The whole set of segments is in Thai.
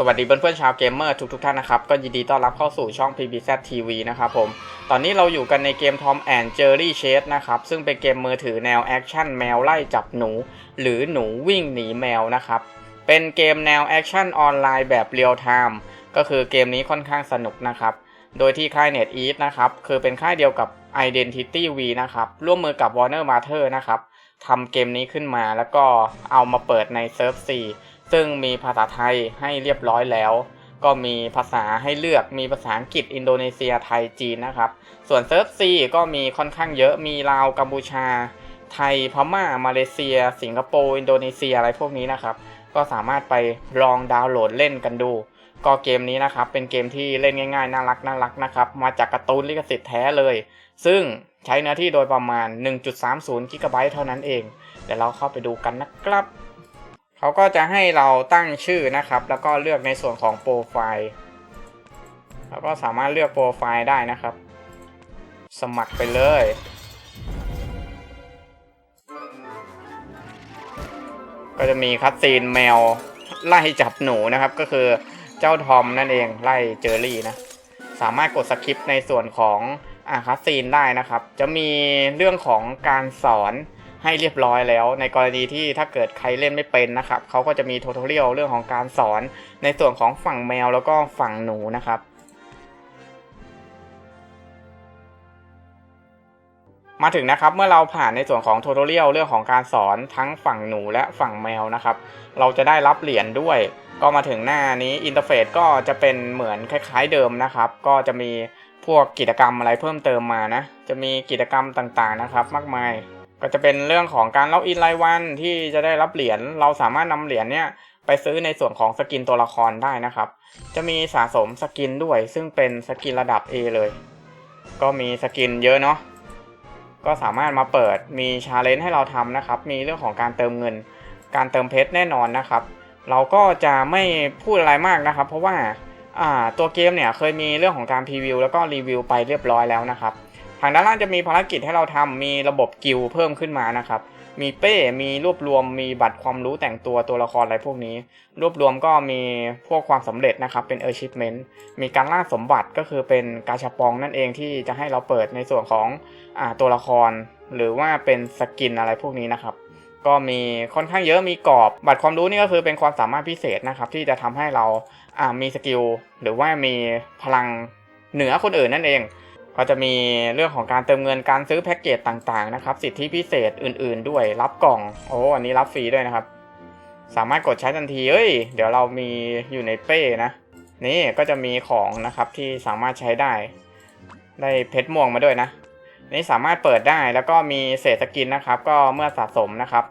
สวัสดีเพื่อนๆชาวเกมเมอร์ทุกๆท่านนะครับ ก็ยินดีต้อนรับเข้าสู่ช่อง PBZ TV นะครับผม ตอนนี้เราอยู่กันในเกม Tom and Jerry Chase นะครับ ซึ่งเป็นเกมมือถือแนวแอคชั่นแมวไล่จับหนู หรือหนูวิ่งหนีแมวนะครับ เป็นเกมแนวแอคชั่นออนไลน์แบบเรียลไทม์ก็คือเกมนี้ค่อนข้างสนุกนะครับ โดยที่ค่าย NetEase นะครับ คือเป็นค่ายเดียวกับ Identity V นะครับ ร่วมมือกับ Warner Matter นะครับทำเกมนี้ขึ้นมาแล้วก็เอามาเปิดในเซิร์ฟ4 ซึ่งมีภาษาไทยให้เรียบร้อยแล้ว ก็มีภาษาให้เลือกมีภาษาอังกฤษอินโดนีเซียไทยจีนนะครับ ส่วนเซิร์ฟ C ก็มีค่อนข้างเยอะมีลาวกัมพูชา ไทยพม่ามาเลเซีย สิงคโปร์อินโดนีเซียอะไรพวกนี้นะครับ ก็สามารถไปลองดาวน์โหลดเล่นกันดูก็เกมนี้นะครับเป็นเกมที่เล่นง่ายๆน่ารักน่ารักนะครับมาจากการ์ตูนลิขสิทธิ์แท้เลย ซึ่งใช้เนื้อที่โดยประมาณ 1.30กิกะไบต์เท่านั้นเอง เดี๋ยวเราเข้าไปดูกันนะครับ เขาก็จะให้เราตั้งชื่อนะครับ แล้วก็เลือกในส่วนของโปรไฟล์แล้วก็สามารถเลือกโปรไฟล์ได้นะครับ สมัครไปเลย ก็จะมีคัตซีนแมวไล่จับหนูนะครับ ก็คือเจ้าทอมนั่นเองไล่เจอรี่นะ สามารถกดสคริปต์ในส่วนของอาคัสซีนได้นะครับ จะมีเรื่องของการสอน ให้เรียบร้อยแล้ว ในกรณีที่ถ้าเกิดใครเล่นไม่เป็นนะครับเขาก็จะมีทูทอเรียลเรื่องของการสอนในส่วนของฝั่งแมวแล้วก็ฝั่งหนูนะครับมาถึงนะครับเมื่อเราผ่านในส่วนของทูทอเรียลเรื่องของการสอนทั้งฝั่งหนูและฝั่งแมวนะครับ เราจะได้รับเหรียญด้วย ก็มาถึงหน้านี้อินเทอร์เฟซก็จะเป็นเหมือนคล้ายๆเดิมนะครับ ก็จะมีพวกกิจกรรมอะไรเพิ่มเติมมานะ จะมีกิจกรรมต่างๆนะครับ มากมาย ก็จะเป็นเรื่องของการล็อกอินรายวันที่จะได้รับเหรียญเราสามารถนำเหรียญเนี่ยไปซื้อในส่วนของสกินตัวละครได้นะครับ จะมีสะสมสกินด้วย ซึ่งเป็นสกินระดับ A เลย ก็มีสกินเยอะเนาะก็สามารถมาเปิดมีชาเลนจ์ให้เราทำนะครับ มีเรื่องของการเติมเงิน การเติมเพชรแน่นอนนะครับ เราก็จะไม่พูดอะไรมากนะครับ เพราะว่าอ่าตัวเกมเนี่ยเคยมีเรื่องของการพรีวิวแล้วก็รีวิวไปเรียบร้อยแล้วนะครับ ทางด้านล่างจะมีภารกิจให้เราทำมีระบบกิลเพิ่มขึ้นมานะครับ มีเป้ มีรวบรวม มีบัตรความรู้แต่งตัวตัวละครอะไรพวกนี้ รวบรวมก็มีพวกความสำเร็จนะครับ เป็น achievement มีการล่าสมบัติก็คือเป็นกาชาปองนั่นเองที่จะให้เราเปิดในส่วนของอตัวละคร หรือว่าเป็นสกินอะไรพวกนี้นะครับ ก็มีค่อนข้างเยอะมีกรอบ บัตรความรู้นี่ก็คือเป็นความสามารถพิเศษนะครับที่จะทำให้เรามีสกิลหรือว่ามีพลังเหนือคนอื่นนั่นเอง ก็จะมีเรื่องของการเติมเงินการซื้อแพ็กเกจต่างๆนะครับ สิทธิพิเศษอื่น ๆ ด้วยรับกล่องโอ้อันนี้รับฟรีด้วยนะครับ สามารถกดใช้ทันทีเอ้ย เดี๋ยวเรามีอยู่ในเป้นะ นี่ก็จะมีของนะครับที่สามารถใช้ได้ ได้เพชรม่วงมาด้วยนะนี่สามารถเปิดได้แล้วก็มีเศษสกินนะครับ ก็เมื่อสะสมนะครับ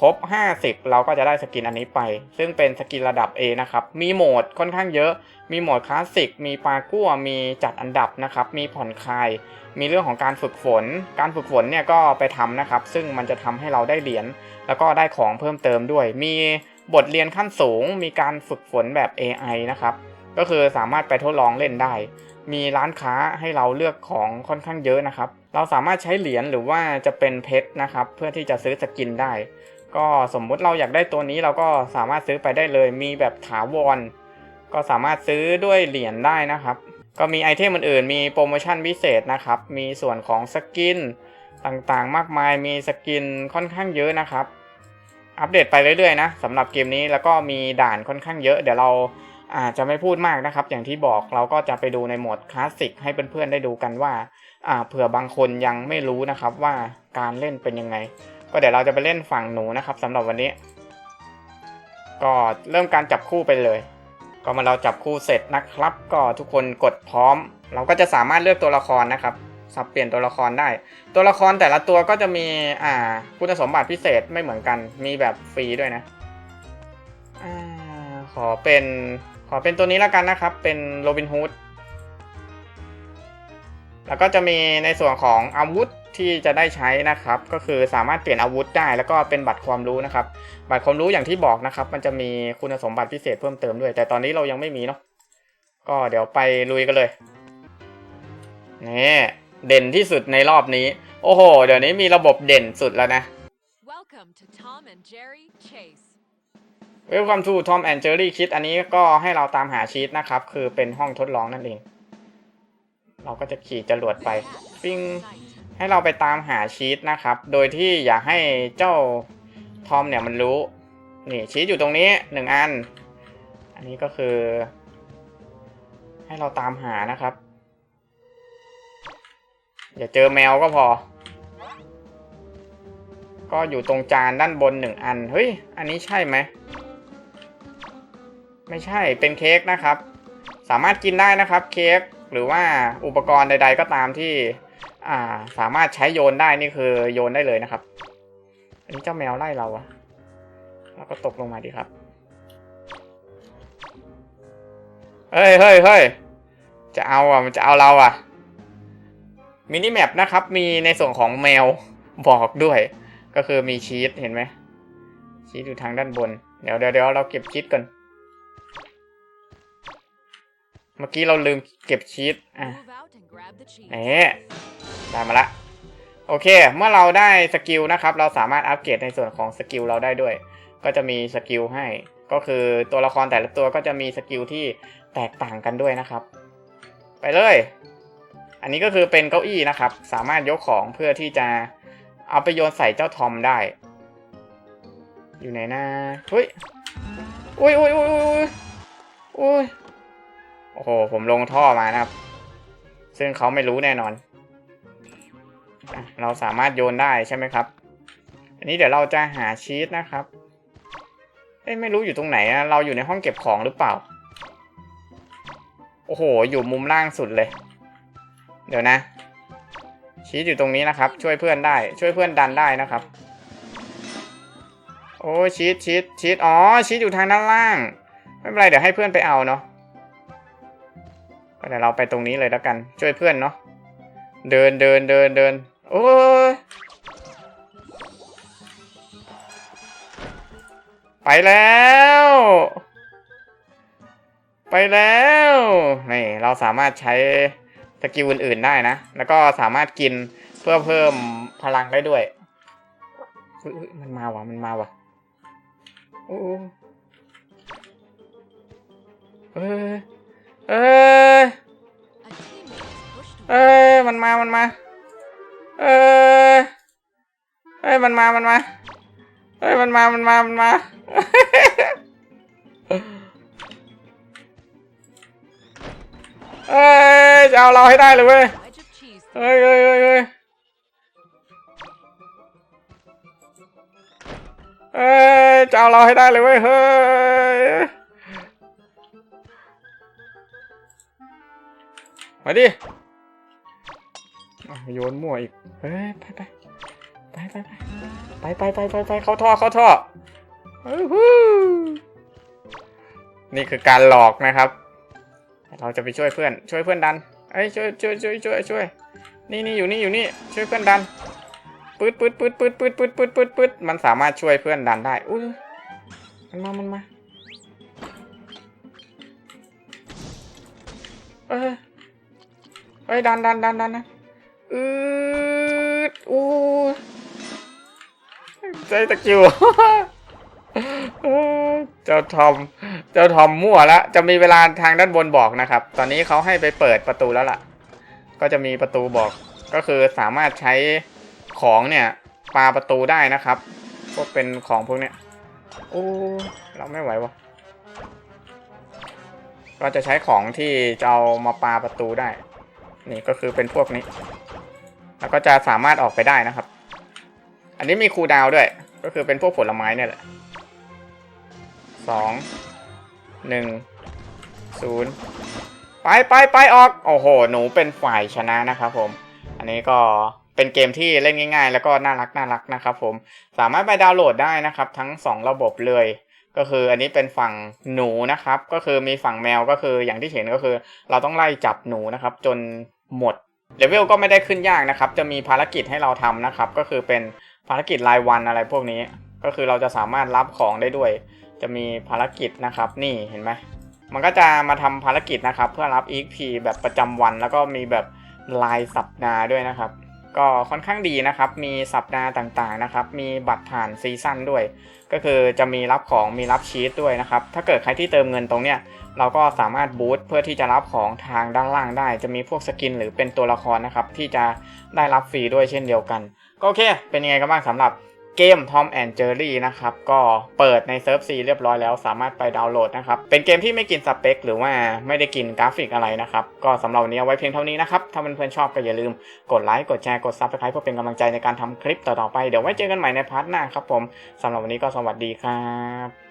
ครบ 50 เราก็จะได้สกินอันนี้ไป ซึ่งเป็นสกินระดับ A นะครับ มีโหมดค่อนข้างเยอะ มีโหมดคลาสสิก มีปากั้ว มีจัดอันดับนะครับ มีผ่อนคลาย มีเรื่องของการฝึกฝน การฝึกฝนเนี่ยก็ไปทำนะครับ ซึ่งมันจะทำให้เราได้เหรียญ แล้วก็ได้ของเพิ่มเติมด้วย มีบทเรียนขั้นสูง มีการฝึกฝนแบบ AI นะครับ ก็คือสามารถไปทดลองเล่นได้ มีร้านค้าให้เราเลือกของค่อนข้างเยอะนะครับ เราสามารถใช้เหรียญหรือว่าจะเป็นเพชรนะครับ เพื่อที่จะซื้อสกินได้ ก็สมมุติเราอยากได้ตัวนี้เราก็สามารถซื้อไปได้เลย มีแบบถาวร ก็สามารถซื้อด้วยเหรียญได้นะครับ ก็มีไอเทมอื่นๆ มีโปรโมชั่นพิเศษนะครับ มีส่วนของสกินต่างๆ มากมาย มีสกินค่อนข้างเยอะนะครับ อัปเดตไปเรื่อยๆนะสำหรับเกมนี้แล้วก็มีด่านค่อนข้างเยอะ เดี๋ยวเราอาจจะไม่พูดมากนะครับ อย่างที่บอกเราก็จะไปดูในโหมดคลาสสิกให้เพื่อนๆได้ดูกันว่าอ่าเผื่อบางคนยังไม่รู้นะครับว่าการเล่นเป็นยังไง ก็เดี๋ยวเราจะไปเล่นฝั่งหนูนะครับสำหรับวันนี้ ก็เริ่มการจับคู่ไปเลย ก็มาเราจับคู่เสร็จนะครับ ก็ทุกคนกดพร้อม เราก็จะสามารถเลือกตัวละครนะครับสับเปลี่ยนตัวละครได้ ตัวละครแต่ละตัวก็จะมีอ่าคุณสมบัติพิเศษไม่เหมือนกัน มีแบบฟรีด้วยนะอขอเป็นขอเป็นตัวนี้แล้วกันนะครับ เป็นโรบินฮูด แล้วก็จะมีในส่วนของอาวุธที่จะได้ใช้นะครับ ก็คือสามารถเปลี่ยนอาวุธได้ แล้วก็เป็นบัตรความรู้นะครับ บัตรความรู้อย่างที่บอกนะครับ มันจะมีคุณสมบัติพิเศษเพิ่มเติมด้วย แต่ตอนนี้เรายังไม่มีเนาะก็เดี๋ยวไปลุยกันเลยนี่เด่นที่สุดในรอบนี้ โอ้โห เดี๋ยวนี้มีระบบเด่นสุดแล้วนะ Welcome to Tom and Jerry Chase. Welcome to Tom and Jerry Kid อันนี้ก็ให้เราตามหาชีตนะครับ คือเป็นห้องทดลองนั่นเอง เราก็จะขี่จรวดไปปิ้งให้เราไปตามหาชีตนะครับ โดยที่อย่าให้เจ้าทอมเนี่ยมันรู้ นี่ชีตอยู่ตรงนี้หนึ่งอัน อันนี้ก็คือ ให้เราตามหานะครับ อย่าเจอแมวก็พอ ก็อยู่ตรงจานด้านบนหนึ่งอัน เฮ้ย อันนี้ใช่ไหม ไม่ใช่ เป็นเค้กนะครับ สามารถกินได้นะครับ เค้ก หรือว่าอุปกรณ์ใด ๆ ก็ตามที่าสามารถใช้โยนได้นี่คือโยนได้เลยนะครับ อันนี้เจ้าแมวไล่เราอะแล้วก็ตกลงมาดีครับ เฮ้ยเฮ้ยเฮ้ยจะเอาอะ มันจะเอาเราอะ มินิแมปนะครับ มีในส่วนของแมวบอกด้วย ก็คือมีชีตเห็นไหมชีตอยู่ทางด้านบน เดี๋ยวเดี๋ยวเดี๋ยวเราเก็บชีตก่อน เมื่อกี้เราลืมเก็บชีตอะ Move out and grab the cheese. นี่ได้มาละ โอเค เมื่อเราได้สกิลนะครับ เราสามารถอัปเกรดในส่วนของสกิลเราได้ด้วย ก็จะมีสกิลให้ ก็คือตัวละครแต่ละตัวก็จะมีสกิลที่แตกต่างกันด้วยนะครับ ไปเลย อันนี้ก็คือเป็นเก้าอี้นะครับ สามารถยกของเพื่อที่จะเอาไปโยนใส่เจ้าทอมได้ อยู่ไหนนะเฮ้ยอุ้ยอุ้ยอุ้ยอุ้ยอุ้ย โอ้โห ผมลงท่อมานะครับ ซึ่งเขาไม่รู้แน่นอน เราสามารถโยนได้ใช่ไหมครับ อันนี้เดี๋ยวเราจะหาชีตนะครับเอ้ยไม่รู้อยู่ตรงไหนอะเราอยู่ในห้องเก็บของหรือเปล่า โอ้โห อยู่มุมล่างสุดเลย เดี๋ยวนะ ชีตอยู่ตรงนี้นะครับ ช่วยเพื่อนได้ ช่วยเพื่อนดันได้นะครับ โอ้ชีตชีตชีตอ๋อชีตอยู่ทางด้านล่าง ไม่เป็นไรเดี๋ยวให้เพื่อนไปเอาเนาะ เดี๋ยวเราไปตรงนี้เลยแล้วกัน ช่วยเพื่อนเนาะ เดินเดินเดินเดิน โอ้ย ไปแล้ว ไปแล้ว นี่เราสามารถใช้สกิลอื่นๆได้นะ แล้วก็สามารถกินเพื่อเพิ่มพลังได้ด้วย มันมาว่ะ มันมาว่ะ โอ้เออ เออเอ้ยมันมา มันมา เอ้ยเอ้ยมันมา มันมาเอ้ยมันมา มันมา มันมาเอ้ยจะเอาเราให้ได้เลยเว้ยเฮ้ยเฮ้ยเฮ้ยเฮ้ยเอ้ยจะเอาเราให้ได้เลยเว้ยเฮ้ย มาดิโยนมั่วอีกเฮ้ยไปไปไปไปไปไปไปไปไปเขาท่อเขาท่อนี่คือการหลอกนะครับ เราจะไปช่วยเพื่อน ช่วยเพื่อนดันเอ้ยช่วยช่วยช่วยช่วยช่วยนี่นี่อยู่นี่อยู่นี่ช่วยเพื่อนดันปืดปืดปืดปืดปืดปืดปืดปืดปืดมันสามารถช่วยเพื่อนดันได้อุ้ยมันมามันมาเอ้ย เอ้ยดันดันดันดันนะอืดอู้ใจตะกิวเอ้ยเจ้าทอม เจ้าทอมมั่วละ จะมีเวลาทางด้านบนบอกนะครับ ตอนนี้เขาให้ไปเปิดประตูแล้วล่ะ ก็จะมีประตูบอก ก็คือสามารถใช้ของเนี่ยปาประตูได้นะครับ พวกเป็นของพวกเนี้ย โอ้ เราไม่ไหววะก็จะใช้ของที่จะเอามาปาประตูได้ นี่ก็คือเป็นพวกนี้ แล้วก็จะสามารถออกไปได้นะครับ อันนี้มีคูดาวด้วย ก็คือเป็นพวกผลไม้เนี่ยแหละสองหนึ่งศูนย์ไปไปไปออก โอ้โห หนูเป็นฝ่ายชนะนะครับผม อันนี้ก็เป็นเกมที่เล่นง่าย ๆ แล้วก็น่ารักน่ารักนะครับผม สามารถไปดาวน์โหลดได้นะครับ ทั้ง 2 ระบบเลย ก็คืออันนี้เป็นฝั่งหนูนะครับ ก็คือมีฝั่งแมวก็คืออย่างที่เห็นก็คือ เราต้องไล่จับหนูนะครับ จน หมดเลเวลก็ไม่ได้ขึ้นยากนะครับ จะมีภารกิจให้เราทำนะครับ ก็คือเป็นภารกิจรายวันอะไรพวกนี้ ก็คือเราจะสามารถรับของได้ด้วย จะมีภารกิจนะครับ นี่เห็นไหมมันก็จะมาทำภารกิจนะครับ เพื่อรับ EXP แบบประจำวัน แล้วก็มีแบบรายสัปดาห์ด้วยนะครับ ก็ค่อนข้างดีนะครับ มีสัปดาห์ต่างๆนะครับ มีบัตรผ่านซีซั่นด้วย ก็คือจะมีรับของมีรับชีตด้วยนะครับ ถ้าเกิดใครที่เติมเงินตรงเนี้ยเราก็สามารถบูตเพื่อที่จะรับของทางด้านล่างได้ จะมีพวกสกินหรือเป็นตัวละครนะครับ ที่จะได้รับฟรีด้วยเช่นเดียวกัน ก็โอเค เป็นยังไงกันบ้างสำหรับ เกม Tom and Jerry นะครับ ก็เปิดในเซิร์ฟซีเรียบร้อยแล้วสามารถไปดาวน์โหลดนะครับ เป็นเกมที่ไม่กินสเปค หรือว่าไม่ได้กินกราฟิกอะไรนะครับ ก็สำหรับวันนี้เอาไว้เพียงเท่านี้นะครับ ถ้าเพื่อนๆชอบก็อย่าลืมกดไลค์ กดแชร์ กด Subscribe เพื่อเป็นกำลังใจในการทำคลิปต่อๆไป เดี๋ยวไว้เจอกันใหม่ในพาร์ทหน้าครับผมสำหรับวันนี้ก็สวัสดีครับ